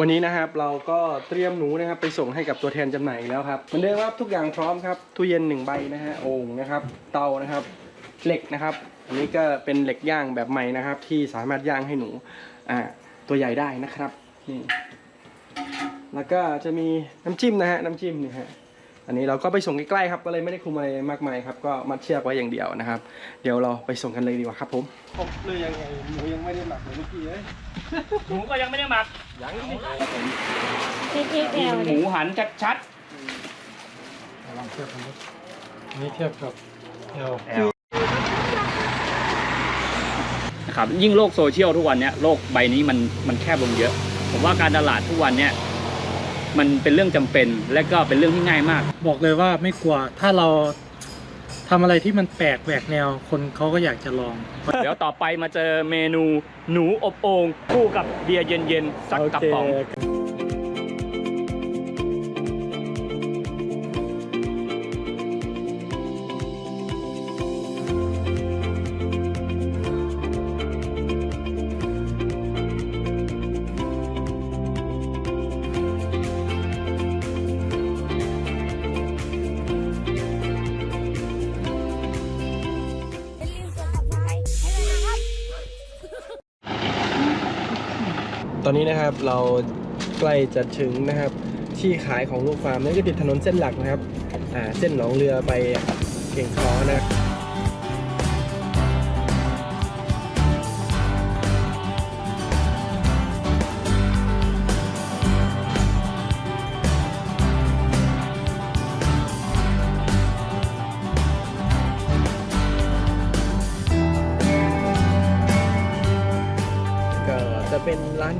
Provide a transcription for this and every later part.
วันนี้นะครับเราก็เตรียมหนูนะครับไปส่งให้กับตัวแทนจำหน่ายอีกแล้วครับเหมือนเดิมครับทุกอย่างพร้อมครับตู้เย็นหนึ่งใบนะฮะโอ่งนะครับ เตานะครับเหล็กนะครับ อันนี้ก็เป็นเหล็กย่างแบบใหม่นะครับ ที่สามารถย่างให้หนูอ่าตัวใหญ่ได้นะครับนี่แล้วก็จะมีน้ำจิ้มนะฮะน้ำจิ้มนี่ฮะอันนี้เราก็ไปส่งใกล้ๆครับก็เลยไม่ได้คุมอะไรมากมายครับ ก็มัดเชือกไว้อย่างเดียวนะครับ เดี๋ยวเราไปส่งกันเลยดีกว่าครับผมผมเลยยังไงหนูยังไม่ได้หมักเลยเมื่อกี้เลยหนูก็ยังไม่ได้หมัก ยังไม่ XXL หมูหันชัดลองเทียบกันดูอันนี้เทียบกับ L ๆนะครับยิ่งโลกโซเชียลทุกวันเนี้ยโลกใบนี้มันมันแคบลงเยอะ ผมว่าการตลาดทุกวันเนี้ยมันเป็นเรื่องจำเป็นและก็เป็นเรื่องที่ง่ายมาก บอกเลยว่าไม่กลัว ถ้าเรา ทำอะไรที่มันแปลกแหวกแนวคนเขาก็อยากจะลอง เดี๋ยวต่อไปมาเจอเมนูหนูอบโอ่งคู่กับเบียร์เย็นๆสักกระป๋อง อนนี้นะครับเราใกล้จะถึงนะครับ ที่ขายของลูกฟาร์มนั่นก็ติดถนนเส้นหลักนะครับอ่าเส้นหนองเรือไปเก่งคอนะครับ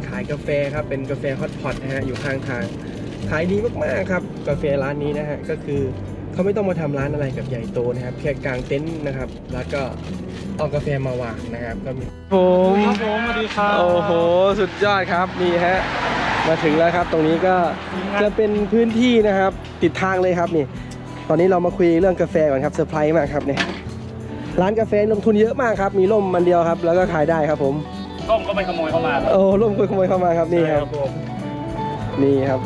ขายกาแฟครับเป็นกาแฟฮอตพอตนะฮะอยู่ข้างทางขายดีมากๆครับกาแฟร้านนี้นะฮะก็คือเขาไม่ต้องมาทำร้านอะไรกับใหญ่โตนะครับแค่กางเต็นท์นะครับ แล้วก็เอากาแฟมาวางนะครับก็มีผมครับผมสวัสดีครับโอ้โหสุดยอดครับนี่ฮะมาถึงแล้วครับ ตรงนี้ก็จะเป็นพื้นที่นะครับ ติดทางเลยครับนี่ ตอนนี้เรามาคุยเรื่องกาแฟก่อนครับเซอร์ไพรส์มากครับเนี่ยร้านกาแฟลงทุนเยอะมากครับ มีร่มมันเดียวครับ แล้วก็ขายได้ครับผม ต้มก็ไปขโมยเข้ามาโอ้ร่มคุยขโมยเข้ามาครับนี่ครับ ผมนี่ครับ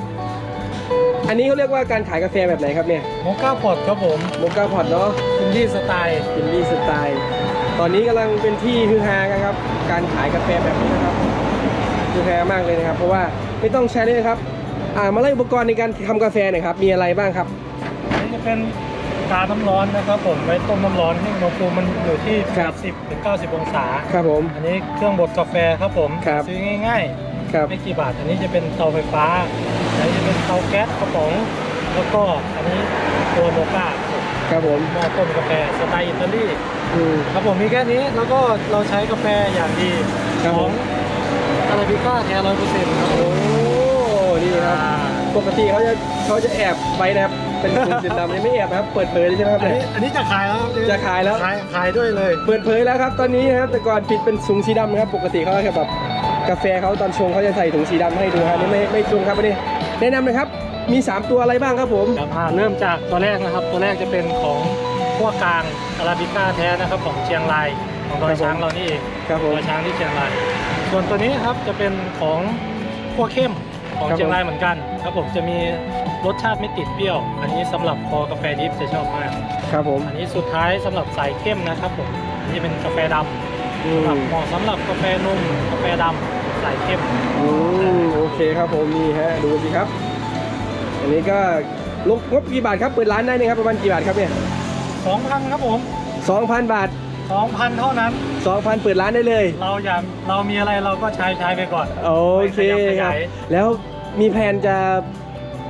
อันนี้เขาเรียกว่าการขายกาแฟแบบไหนครับเนี่ยโมก้าพอดครับผมโมกาพอตเนาะอินดี้สไตล์อินดี้สไตล์ตอนนี้กำลังเป็นที่ฮือฮากันครับ การขายกาแฟแบบนี้นะครับฮือฮามากเลยนะครับ เพราะว่าไม่ต้องใช้เลยนะครับ อ่ามาไล่อุปกรณ์ในการทำกาแฟหน่อยครับมีอะไรบ้างครับ อันนี้จะเป็นกาน้ำร้อนนะครับผมไว้ต้มน้ำร้อนให้อุณหภูมิมันอยู่ที่ครับ 80ถึง90 องศา ครับผม อันนี้เครื่องบดกาแฟครับผมครับ ซื้อง่ายครับ ๆไม่กี่บาท อันนี้จะเป็นเตาไฟฟ้า อันนี้จะเป็นเตาแก๊สกระป๋อง แล้วก็อันนี้ตัวโมก้าครับผมหม้อต้มกาแฟสไตล์อิตาลี อืม ครับผมมีแค่นี้แล้วก็เราใช้กาแฟอย่างดีครับขผองม อาราบิก้าแท้ร้อยเปอร์เซ็นต์ครับผโอ้มนี่ครับ ปกติเขาจะเขาจะแอบไว้นะครับ เป็นกลุ่มสีดำนี่ไม่แอบนะครับ เปิดเผยเลยใช่ไหมครับอันเนี่นี้ย อันนี้จะขายแล้วจะขายแล้ว ขายขายด้วยเลย เปิดเผยแล้วครับ ตอนนี้นะครับแต่ก่อนปิดเป็นถุงสีดำนะครับ ปกติเขาจะแบบกาแฟเขาตอนชงเขาจะใส่ถุงสีดำให้ดูครับนี่ไม่ไม่ชงครับวันนี้แนะนำเลยครับ มี 3 ตัวอะไรบ้างครับผมครับอ่าเริ่มจากตัวแรกนะครับ ตัวแรกจะเป็นของขั้วกลางอาราบิก้าแท้นะครับของเชียงรายของดอยช้างเรานี่เองครับผม ดอยช้างที่เชียงราย ส่วนตัวนี้ครับจะเป็นของขั้วเข้ม ของครับผมเชียงรายเหมือนกันครับผมจะมีรสชาติไม่ติดเปรี้ยว อันนี้สำหรับคอกาแฟดิฟจะชอบมากครับผมอันนี้สุดท้ายสำหรับสายเข้มนะครับผมอันนี้เป็นกาแฟดำอืสำหรับมเหมาะสำหรับกาแฟนมกาแฟดำสายเข้มอืมโอเคครับผมนี่ฮะดูสิครับ อันนี้ก็ลงงบกี่บาทครับเปิดร้านได้นะครับประมาณกี่บาทครับเนี่ย2,000ครับผม2,000บาท 2,000 เท่านั้น 2,000 เปิดร้านได้เลย เราอย่าเรามีอะไรเราก็ใช้ใช้ไปก่อน โอเคไม่ขยับขครับยายแล้วมีแผนจะ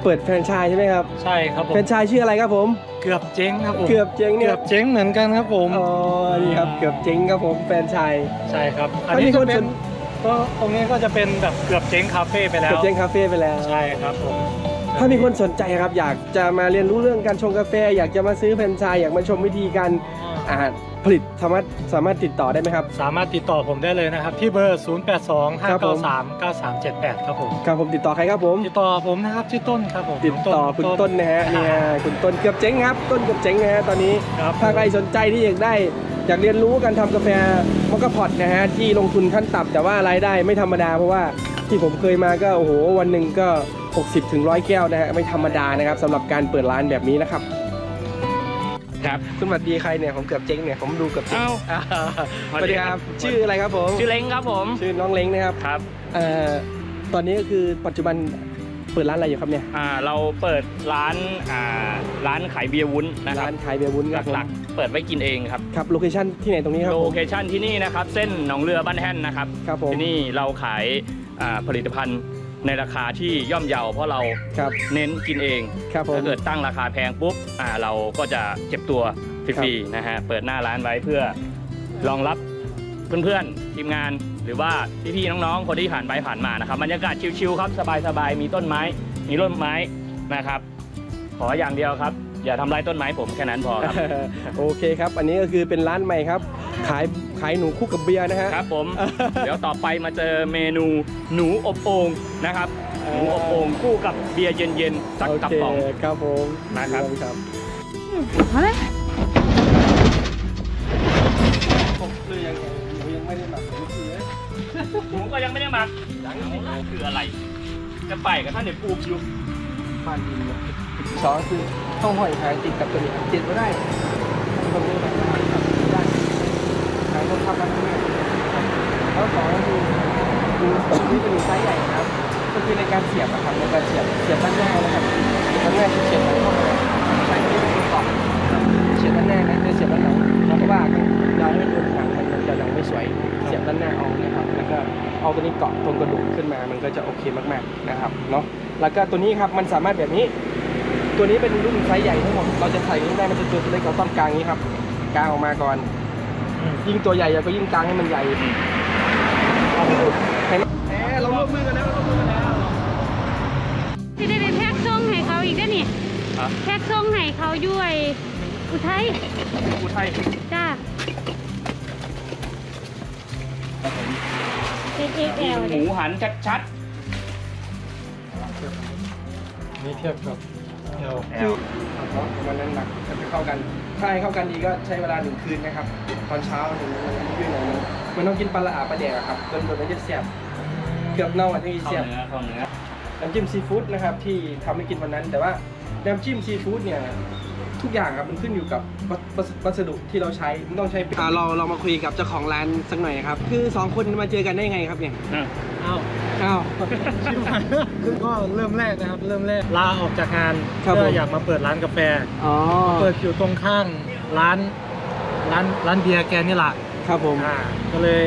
เปิดแฟรนไชส์ใช่ไหมครับ ใช่ครับผมแฟรนไชส์ชื่ออะไรครับผม เกือบเจ๊งครับผม เกือบเจ๊งเนี่ย เกือบเจ๊งเหมือนกันครับผม อ๋อ นี่ครับ เกือบเจ๊งครับผม แฟรนไชส์ใช่ครับ อันถ้ามีนี้คจะนเป็สนนก็ตรงนี้ก็จะเป็นแบบเกือบเจ๊งคาเฟ่ไปแล้เกือวบเจ๊งคาเฟ่ไปแล้ว ใช่ครับผม ถ้ามีคนสนใจครับ อยากจะมาเรียนรู้เรื่องการชงกาแฟ อยากจะมาซื้อแฟรนไชส์อยากมาชมวิธีการอ่าอ่า ผลิตสามารถสามารถติดต่อได้ไหมครับ สามารถติดต่อผมได้เลยนะครับ ที่เบอร์ 082ครับผม593 9378 ครับผมครับผมติดต่อใครครับผม ติดต่อผมนะครับชื่อต้นครับผมติดต่อคุณต้นนะฮะเนี่ยคุณต้นเกือบเจ๊งครับ ต้นเกือบเจ๊งนะฮะตอนนี้ครับถ้าใครสนใจที่อยากได้อยากเรียนรู้การทำกาแฟมอคคาพอตนะฮะที่ลงทุนขั้นต่ำแต่ว่ารายได้ไม่ธรรมดาเพราะว่าที่ผมเคยมาก็โอ้โหวันหนึ่งก็ 60ถึง100 แก้วนะฮะไม่ธรรมดานะครับสำหรับการเปิดร้านแบบนี้นะครับ ครับ คุณสวัสดีใครเนี่ยผมเกือบเจ๊งเนี่ยผมดูเกือบเจ๊งเอ้า อ่าสสวัวัสสดีดีคครัรับบชื่ออะไรครับผมชื่อเล้งครับผมชื่อน้องเล้งนะครับครับเอ่อตอนนี้ก็คือปัจจุบันเปิดร้านอะไรอยู่ครับเนี่ยอ่าเราเปิดร้านอ่าร้านขายเบียร์วุ้นนะครัร้าบนขายเบียร์วุ้นครับผมหลักๆ เปิดไว้กินเองครับครับโลเคชั่นที่ไหนตรงนี้ครับโลผมเคชั่นที่นี่นะครับเส้นหนองเรือบ้านแท่นนะครับครับผมที่นี่เราขายอ่าผลิตภัณฑ์ ในราคาที่ย่อมเยาเพราะเราครับเน้นกินเอง ครับผม ถ้าเกิดตั้งราคาแพงปุ๊บอ่าเราก็จะเก็บตัวฟรีๆนะฮะเปิดหน้าร้านไว้เพื่อรองรับเพื่อนๆทีมงานหรือว่าพี่ๆน้องๆคนที่ผ่านไปผ่านมานะครับบรรยากาศชิลๆครับสบายๆมีต้นไม้ มีร่มไม้นะครับ ขออย่างเดียวครับ อย่าทำลายต้นไม้ผมแค่นั้นพอครับ โอเคครับ อันนี้ก็คือเป็นร้านใหม่ครับ ขาย ขายหนูคู่กับเบียร์นะฮะ ครับผม เดี๋ยวต่อไปมาเจอเมนูหนูอบโอ่งนะครับ หนูอบโอ่งคู่กับเบียร์เย็นๆสักกระป๋องโเคครับผมนะครับครับเอาไหมผมคือยังหนูยังไม่ได้หมักผมคือหนูก็ยังไม่ได้หมักคืออะไร จะไปกับท่านเด็กปูอยู่บ้านดินเนี่ยสองคือต้องห้อยขายติดกับตัวนี้ติดไม่ได้ตรงนี้แบบได้ขายคน ทำมันไม่ได้แล้วสองก็คือคือตรงนี้เป็นไซส์ใหญ่นะครับ ก็คือในการเสียบนะครับในการเสียบเสียบด้านหน้านะครับด้านหน้าเสียบด้านเข้ามาใช้ที่เป็นกรอบเสียบด้านหน้านะไม่เสียบด้านหลังเพราะว่าเราให้ดนหนังมันจะยังไม่สวยเสียบด้านหน้าเอานะครับ แล้วก็เอาตัวนี้เกาะตรงกระดูกขึ้นมามันก็จะโอเคมากๆนะครับเนาะแล้วก็ตัวนี้ครับมันสามารถแบบนี้ ตัวนี้เป็นรุ่นไซส์ใหญ่ทั้งหมดเราจะใส่นี้ได้มันจะตัวเล็กเราต้องกลางนี้ครับกลางออกมาก่อน ยิ่งตัวใหญ่เราก็ยิ่งกลางให้มันใหญ่เอาไปดูเห็นไหมแหมเราร่วมมือกันแล้วเราร่วมมือกันแล้วที่ได้ไปแพ็กส่งให้เขาอีกได้อนี่ฮะแพ็กส่งให้เขาอยู่ไอ้อุทัยกูไทยจ้า XXL หเด้มูหันชัดนี่เทียบกับ เราๆคือมันนั้นหนักจะไปเข้ากัน ถ้าให้เข้ากันดีก็ใช้เวลาหนึ่งคืนนะครับ ตอนเช้าหนึ่งวันยืดหน่อยนึงมันต้องกินปลาละอาปลาแดกอะครับจนจนมันจะแซ่บเกือบเน่าอะที่เข้าแซ่บเนื้อเข้าเนื้อน้ำจิ้มซีฟู้ดนะครับที่ทำให้กินวันนั้น แต่ว่าน้ำจิ้มซีฟู้ดเนี่ยทุกอย่างครับมันขึ้นอยู่กับวัสวัสวัสดุที่เราใช้มันต้องใช้อ่าเราเรามาคุยกับเจ้าของร้านสักหน่อยครับ คือสองคนมาเจอกันได้ไงครับเนี่ยอะอ้าว อ้าว ชิบหายคือก็เริ่มแรกนะครับ เริ่มแรกลาออกจากงานครับเพื่ผอม อยากมาเปิดร้านกาแฟ อ๋อเปิดอยู่ตรงข้างร้านร้านร้านเบียร์แกนี่แหละครับผมอ่าก็เลย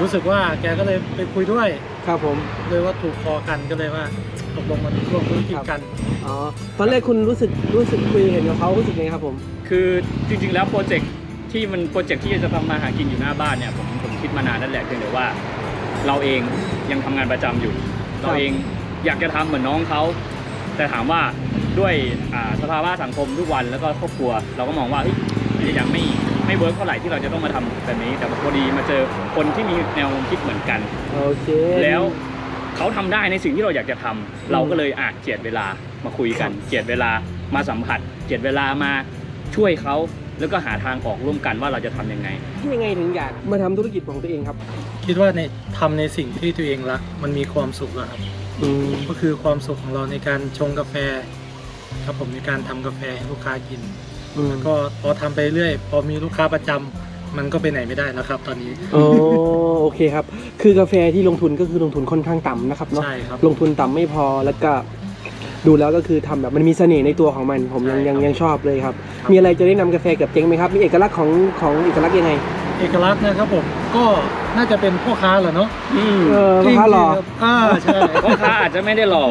รู้สึกว่าแกก็เลยไปคุยด้วย ครับผม เลยว่าถูกคอกันก็เลยว่าตกลงมาร่วมธุรกิจกัน อ๋อ ตอนแรกคุณรู้สึกรู้สึกคุยเห็นกับเขารู้สึกไงครับผม คือจริงๆแล้วโปรเจกต์ที่มันโปรเจกต์ที่จะทำมาหากินอยู่หน้าบ้านเนี่ยผมผมคิดมานานนั่นแหละเพียงแต่ว่า เราเองยังทำงานประจำอยู่ เราเองอยากจะทำเหมือนน้องเขา แต่ถามว่าด้วยอ่าสภาวะสังคมทุกวันแล้วก็ครอบครัว เราก็มองว่าเฮ้ยมันจะยังไม่ไม่เวิร์กเท่าไหร่ที่เราจะต้องมาทำแบบนี้ แต่พอดีมาเจอคนที่มีแนวความคิดเหมือนกันโอเคแล้วเขาทำได้ในสิ่งที่เราอยากจะทำเราก็เลยอาจเจียดเวลามาคุยกัน เจียดเวลามาสัมผัส เจียดเวลามาช่วยเขา แล้วก็หาทางออกร่วมกันว่าเราจะทำยังไงยังไงถึงอยากมาทำธุรกิจของตัวเองครับ คิดว่าในทำในสิ่งที่ตัวเองรักมันมีความสุขแล้วครับอืมก็คือความสุขของเราในการชงกาแฟ ครับผมในการทำกาแฟให้ลูกค้ากินอืมก็พอทำไปเรื่อยพอมีลูกค้าประจำมันก็ไปไหนไม่ได้แล้วครับ ตอนนี้โอ้โอเคครับ คือกาแฟที่ลงทุนก็คือลงทุนค่อนข้างต่ำนะครับเนาะใช่ครับลงทุนต่ำไม่พอแล้วก็ ดูแล้วก็คือทำแบบมันมีเสน่ห์ในตัวของมัน ผมยังใช่ครับยังยังชอบเลยครับครับมีอะไรจะแนะนำกาแฟเกับเจ๊งไหมครับ มีเอกลักษณ์ของของเอกลักษณ์ยังไง เอกลักษณ์นะครับผมก็น่าจะเป็นพ่อค้าแหละเนาะอืมเออพ่อค้าหล่ออ่าใช่พ่อค้าอาจจะไม่ได้หล่อ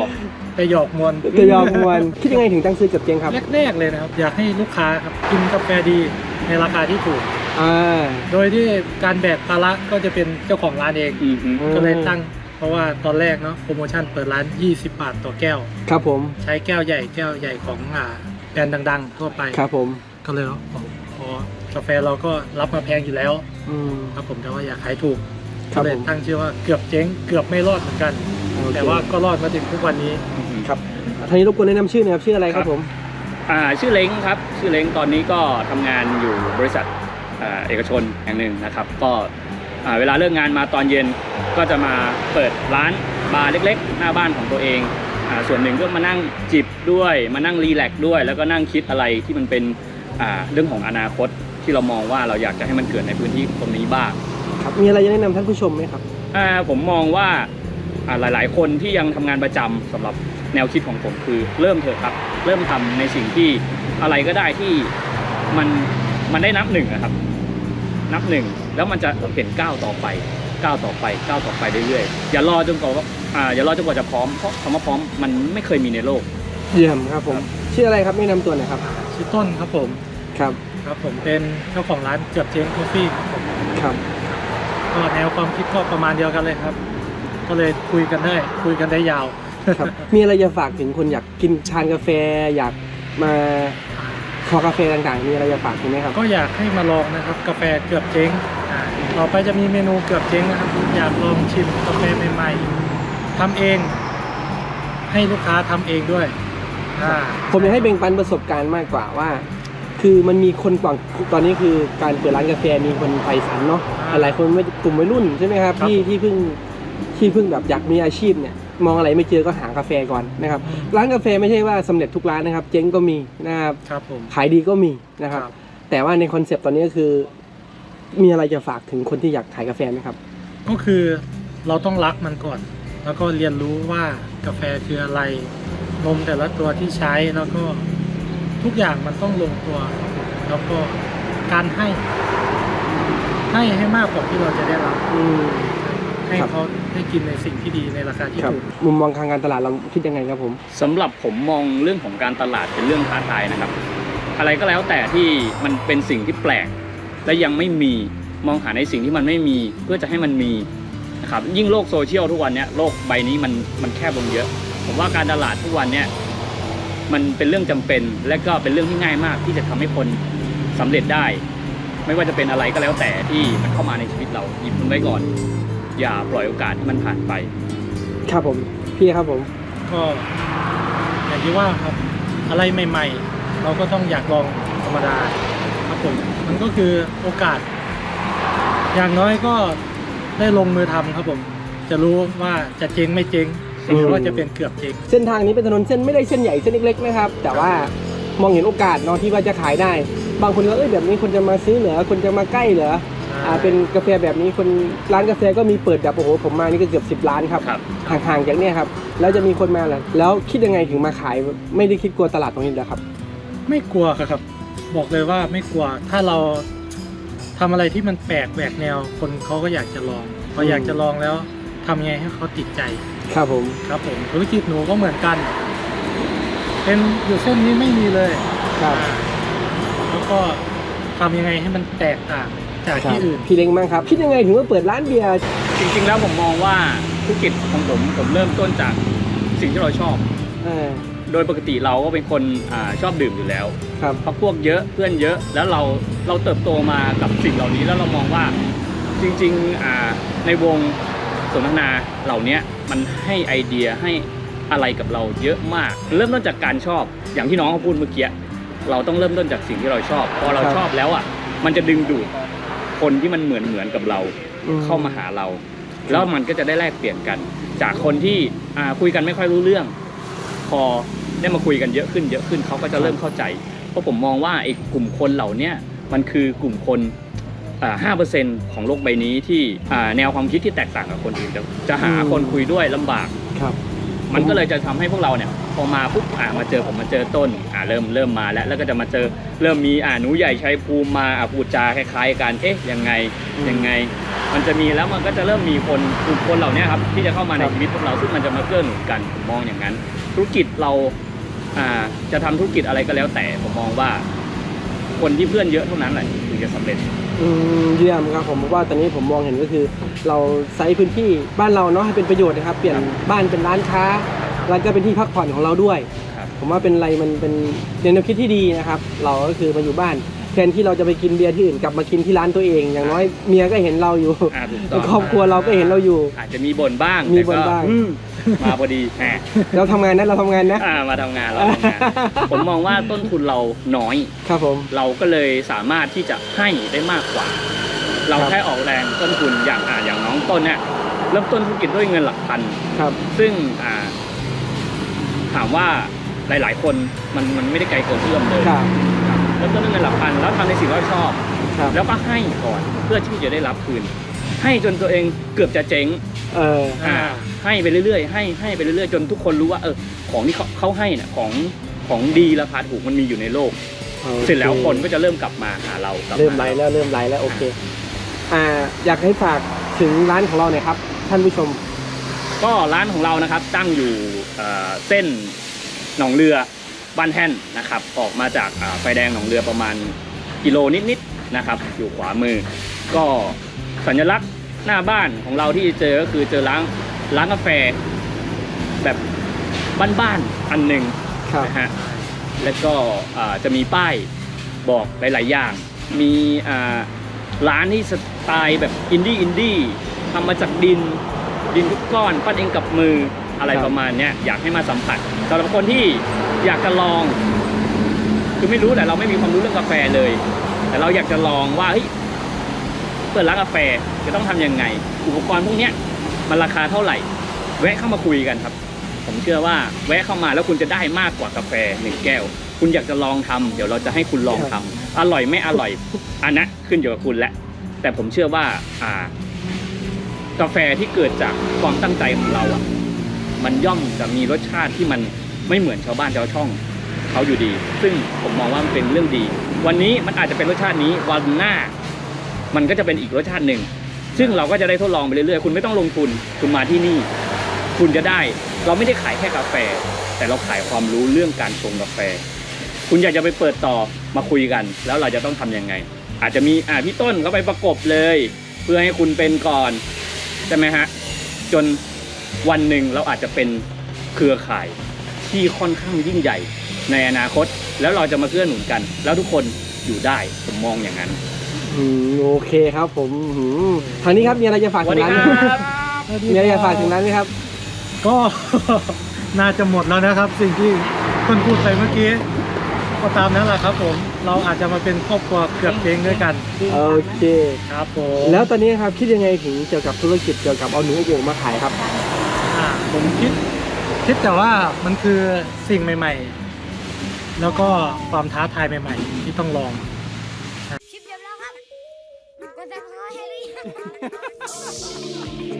แต่หยอกมวลจะยอมมวนคิดยังไงถึงตั้งซื้อเกับเจ๊งครับแรกๆเลยนะครับ อยากให้ลูกค้าครับกินกาแฟดีในราคาที่ถูกอ่าโดยที่การแบกภาระก็จะเป็นเจ้าของร้านเองอืมฮึอืมก็เลยตั้ง เพราะว่าตอนแรกเนาะโปรโมชั่นเปิดร้าน 20 บาทต่อแก้ว ครับผมใช้แก้วใหญ่แก้วใหญ่ของอ่าแบรนด์ดัง ๆ ทั่วไปครับผมก็เลยว่าโอ้พอกาแฟเราก็รับมาแพงอยู่แล้ว อืม ครับผมแต่ว่าอยากขายถูกครัก็บเลยผมตั้งชื่อว่าเกือบเจ๊งเกือบไม่รอดเหมือนกัน โอเคแต่ว่าก็รอดมาถึงทุกวันนี้ ครับทีนี้รบกวนแนะนำชื่อหนะครับชื่ออะไรครับผม อ่าชื่อเล้งครับ ชื่อเล้งตอนนี้ก็ทำงานอยู่บริษัทอ่าเอกชนแห่งหนึ่งนะครับ ก็อ่า เวลาเลิกงานมาตอนเย็นก็จะมาเปิดร้านบาร์เล็กๆ หน้าบ้านของตัวเองอ่าส่วนหนึ่งก็มานั่งจิบด้วยมานั่งรีแลกซ์ด้วย แล้วก็นั่งคิดอะไรที่มันเป็นอ่าเรื่องของอนาคตที่เรามองว่าเราอยากจะให้มันเกิดในพื้นที่ตรงนี้บ้างครับมีอะไรจะแนะนำท่านผู้ชมไหมครับอ่าผมมองว่าอ่าหลาย ๆ คนที่ยังทำงานประจำสำหรับแนวคิดของผมคือเริ่มเถอะครับ เริ่มทำในสิ่งที่อะไรก็ได้ที่มันมันได้นับหนึ่งอะครับ นับหนึ่ง แล้วมันจะเห็นก้าวต่อไปก้าวต่อไปก้าวต่อไปเรื่อยๆอย่ารอจนกว่าว่าอ่าอย่ารอจนกว่าจะพร้อมเพราะคำว่าพร้อมมันไม่เคยมีในโลก เยี่ยมครับผมชื่ออะไรครับแนะนำตัวหน่อยครับชื่อต้นครับผมครับครับผมเป็นเจ้าของร้านเกือบเจ๊งคอฟฟี่ครับผมครับก็แนวความคิดก็ประมาณเดียวกันเลยครับ ก็เลยคุยกันได้คุยกันได้ยาวครับ มีอะไรจะฝากถึงคนอยากกินชานกาแฟ อยากมาคอกาแฟต่างๆ มีอะไรจะฝากถึงไหมครับ ก็อยากให้มาลองนะครับกาแฟเกือบเจ๊งอ่า ต่อไปจะมีเมนูเกือบเจ๊งนะครับ อยากลองชิมกาแฟใหม่ๆทำเอง ให้ลูกค้าทำเองด้วยอ่าผมอยากให้แบ่งปันประสบการณ์มากกว่าว่า คือมันมีคนกว่างตอนนี้คือการเปิดร้านกาแฟมีคนไฟฝันเนาะหลายๆคนไม่กลุ่มวัยรุ่นใช่ไหมครับที่ที่เพิ่งที่เพิ่งแบบอยากมีอาชีพเนี่ยมองอะไรไม่เจอก็หากาแฟก่อนนะครับ ร้านกาแฟไม่ใช่ว่าสำเร็จทุกร้านนะครับ เจ๊งก็มีนะครับครับผมขายดีก็มีนะครับ แต่ว่าในคอนเซปต์ตอนนี้ก็คือ มีอะไรจะฝากถึงคนที่อยากขายกาแฟไหมครับ ก็คือเราต้องรักมันก่อน แล้วก็เรียนรู้ว่ากาแฟคืออะไรนมแต่ละตัวที่ใช้แล้วก็ทุกอย่างมันต้องลงตัวครับผมแล้วก็การให้ ให้ให้มากกว่าที่เราจะได้รับอืมให้ครับเขาได้กินในสิ่งที่ดีในราคาที่ครับถูกมุมมองทางการตลาดเราคิดยังไงครับผมสำหรับผมมองเรื่องของการตลาดเป็นเรื่องท้าทายนะครับ อะไรก็แล้วแต่ที่มันเป็นสิ่งที่แปลก และยังไม่มีมองหาในสิ่งที่มันไม่มีเพื่อจะให้มันมีนะครับยิ่งโลกโซเชียลทุกวันเนี้ยโลกใบนี้มันมันแคบลงเยอะ ผมว่าการตลาดทุกวันเนี้ยมันเป็นเรื่องจำเป็นและก็เป็นเรื่องที่ง่ายมากที่จะทำให้คนสำเร็จได้ ไม่ว่าจะเป็นอะไรก็แล้วแต่ที่มันเข้ามาในชีวิตเราหยิบมันไว้ก่อน อย่าปล่อยโอกาสให้มันผ่านไป ครับผมพี่ครับผมก็อย่างที่ว่าครับอะไรใหม่ ๆ เราก็ต้องอยากลองธรรมดาครับ ผมมันก็คือโอกาส อย่างน้อยก็ได้ลงมือทำครับผม จะรู้ว่าจะเจ๊งไม่เจ๊งหรือว่าจะเป็นเกือบเจ๊ง เส้นทางนี้เป็นถนนเส้นไม่ได้เส้นใหญ่เส้นเล็กๆนะครับ แต่ว่ามองเห็นโอกาสเนาะที่ว่าจะขายได้ บางคนก็เอ้ยแบบนี้คนจะมาซื้อเหรอคนจะมาใกล้เหรออ่าเป็นกาแฟแบบนี้คนร้านกาแฟก็มีเปิดแบบโอ้โหผมมานี่ก็เกือบ10ล้านครับครับ ห่างๆจากเนี่ยครับแล้วจะมีคนมาเหรอแล้วคิดยังไงถึงมาขายไม่ได้คิดกลัวตลาดตรงนี้เหรอครับ ไม่กลัวครับ บอกเลยว่าไม่กลัว ถ้าเราทำอะไรที่มันแปลกแหวกแนว คนเขาก็อยากจะลองพออยากจะลองแล้วทำไงให้เขาติดใจ ครับผม ครับผมธุรกิจหนูก็เหมือนกัน เป็นอยู่เส้นนี้ไม่มีเลยครับอ่าแล้วก็ทำยังไงให้มันแตกต่างจากที่อื่น พี่เล้งบ้างครับ คิดยังไงถึงว่าเปิดร้านเบียร์ จริงๆแล้วผมมองว่าธุรกิจของผมผมเริ่มต้นจากสิ่งที่เราชอบ เออ โดยปกติเราก็เป็นคนอาชอบดื่มอยู่แล้วครับเพราะพวกเยอะเพื่อนเยอะแล้วเราเราเติบโตมากับสิ่งเหล่านี้แล้วเรามองว่าจริงๆอ่าในวงสนทนาเหล่านี้มันให้ไอเดียให้อะไรกับเราเยอะมาก เริ่มต้นจากการชอบอย่างที่น้องเขาพูดเมื่อกี้เราต้องเริ่มต้นจากสิ่งที่เราชอบ พอเราครับชอบแล้วอะมันจะดึงดูดคนที่มันเหมือนเหมือนกับเราอืมเข้ามาหาเรา แล้วมันก็จะได้แลกเปลี่ยนกัน จากคนที่อ่าคุยกันไม่ค่อยรู้เรื่อง พอ ได้มาคุยกันเยอะขึ้นเยอะขึ้นเขาก็จะเริ่มเข้าใจ เพราะผมมองว่าไอ้กลุ่มคนเหล่าเนี้ยมันคือกลุ่มคนห้าเปอร์เซ็นของโลกใบนี้ที่อ่าแนวความคิดที่แตกต่างกับคนอื่นจะจะหาอืมคนคุยด้วยลำบากครับมันก็เลยจะทำให้พวกเราเนี่ยพอมาปุ๊บอ่ามาเจอผมมาเจอต้นอ่าเริ่มเริ่มมาแล้วแล้วก็จะมาเจอเริ่มมีอ่าหนูใหญ่ชัยภูมิมาอ่าพูดจาคล้ายๆกันเอ๊ะยังไงอืมยังไง มันจะมีแล้วมันก็จะเริ่มมีคนกลุ่มคนเหล่านี้ครับที่จะเข้ามาในครับชีวิตพวกเราซึ่งมันจะมาเกื้อหนุนกันผมมองอย่างนั้น ธุรกิจเรา อ่าจะทำธุรกิจอะไรก็แล้วแต่ผมมองว่า คนที่เพื่อนเยอะเท่านั้นแหละถึงจะสำเร็จอืมเยี่ยมครับผมว่าตอนนี้ผมมองเห็นก็คือ เราใช้พื้นที่บ้านเราเนาะให้เป็นประโยชน์นะครับ เปลี่ยนบ้านเป็นร้านค้าแล้วก็เป็นที่พักผ่อนของเราด้วยครับผมว่าเป็นอะไรมันเป็นแนวคิดที่ดีนะครับ เราก็คือมาอยู่บ้าน แทนที่เราจะไปกินเบียร์ที่อื่นกลับมากินที่ร้านตัวเอง อย่างน้อยเมียก็เห็นเราอยู่อ่าถูกต้องครอบครัวเราก็เห็นเราอยู่ อาจจะมีบ่นบ้างมีแต่ก็บ่นบ้างอืมมาพอดีแหมเราทำงานนะเราทำงานนะ อ่ามาทำงานเราทำงาน ผมมองว่าต้นทุนเราน้อย ครับผม เราก็เลยสามารถที่จะให้ได้มากกว่ารเราครับ แค่ออกแรงต้นทุนอย่างอ่าอย่างน้องต้นเนี่ยเริ่มต้นธุรกิจด้วยเงินหลักพัน ครับ ซึ่งอ่าถามว่าหลาย ๆ คนมันมันไม่ได้ไกลเกินเอื้อมเลยครับเริ่มต้นด้วยเงินหลักพันแล้วทำในสิ่งที่เราชอบ ครับ แล้วก็ให้ก่อนเพื่อที่จะได้รับคืน ให้จนตัวเองเกือบจะเจ๊งเออ อ่าให้ไปเรื่อยๆ ให้ให้ไปเรื่อยๆ จนทุกคนรู้ว่าเออของที่เขาเขาให้เนี่ยของของดีราคาถูกมันมีอยู่ในโลก เสร็จแล้วคนก็จะเริ่มกลับมาหาเรากลับา เริ่มไลฟ์แล้วเริ่มไลฟ์แล้วโอเค อ่าอยากให้ฝากถึงร้านของเราหน่อยครับ ท่านผู้ชม ก็ร้านของเรานะครับตั้งอยู่เอ่อเส้นหนองเรือ บ้านแท่นนะครับออกมาจากอ่าไฟแดงหนองเรือประมาณกิโลนิดๆนะครับอยู่ขวามือ ก็สัญลักษณ์หน้าบ้านของเราที่เจอก็คือเจอร้านร้านกาแฟแบบบ้านๆอันหนึ่งครับนะฮะแล้วก็อ่าจะมีป้ายบอกหลาย ๆ อย่าง มีอ่าร้านที่สไตล์แบบอินดี้อินดี้ทำมาจากดินดินทุกก้อนปั้นเองกับมืออะไรครับประมาณเนี้ยอยากให้มาสัมผัสสำหรับคนที่ อยากจะลองคือไม่รู้แต่เราไม่มีความรู้เรื่องกาแฟเลย แต่เราอยากจะลองว่าเฮ้ยเปิดร้านกาแฟจะต้องทำยังไง อุปกรณ์พวกเนี้ยมันราคาเท่าไหร่ แวะเข้ามาคุยกันครับ ผมเชื่อว่าแวะเข้ามาแล้วคุณจะได้มากกว่ากาแฟหนึ่งแก้ว คุณอยากจะลองทำเดี๋ยวเราจะให้คุณลองทำอร่อยไม่อร่อยอันนั้นขึ้นอยู่กับคุณแหละ แต่ผมเชื่อว่าอ่ากาแฟที่เกิดจากความตั้งใจของเราอะ มันย่อมจะมีรสชาติที่มัน ไม่เหมือนชาวบ้านชาวช่องเขาอยู่ดี ซึ่งผมมองว่ามันเป็นเรื่องดี วันนี้มันอาจจะเป็นรสชาตินี้วันหน้า มันก็จะเป็นอีกรสชาติหนึ่งซึ่งเราก็จะได้ทดลองไปเรื่อยๆ คุณไม่ต้องลงทุน คุณมาที่นี่ คุณจะได้ เราไม่ได้ขายแค่กาแฟ แต่เราขายความรู้เรื่องการชงกาแฟ คุณอยากจะไปเปิดต่อมาคุยกัน แล้วเราจะต้องทำยังไง อาจจะมีอ่าพี่ต้นเขาไปประกบเลย เพื่อให้คุณเป็นก่อนใช่ไหมฮะจนวันหนึ่งเราอาจจะเป็นเครือข่าย ที่ค่อนข้างยิ่งใหญ่ในอนาคต แล้วเราจะมาเกื้อหนุนกัน แล้วทุกคนอยู่ได้ผมมองอย่างนั้น อืมโอเคครับผมอืมทางนี้ครับมีอะไรจะฝากสวัถึสงดีร้านคไหมรับมีอะไรจะฝากถึงร้านไหมครับ ก็ น่าจะหมดแล้วนะครับ สิ่งที่คนพูดไปเมื่อกี้ ก็ตามนั้นแหละครับ ผมเราอาจจะมาเป็นครอบครัวเกือบเจ๊งด้วยกันโอเค ครับผมแล้วตอนนี้ครับคิดยังไงถึงเกี่ยวกับธุรกิจเกี่ยวกับเอาหนูอบโอ่งมาขายครับ อ่าผมคิด คิดแต่ว่ามันคือสิ่งใหม่ ๆ แล้วก็ความท้าทายใหม่ ๆ ที่ต้องลองคลิปจบแล้วครับกดซับสไครต์ให้หรือยัง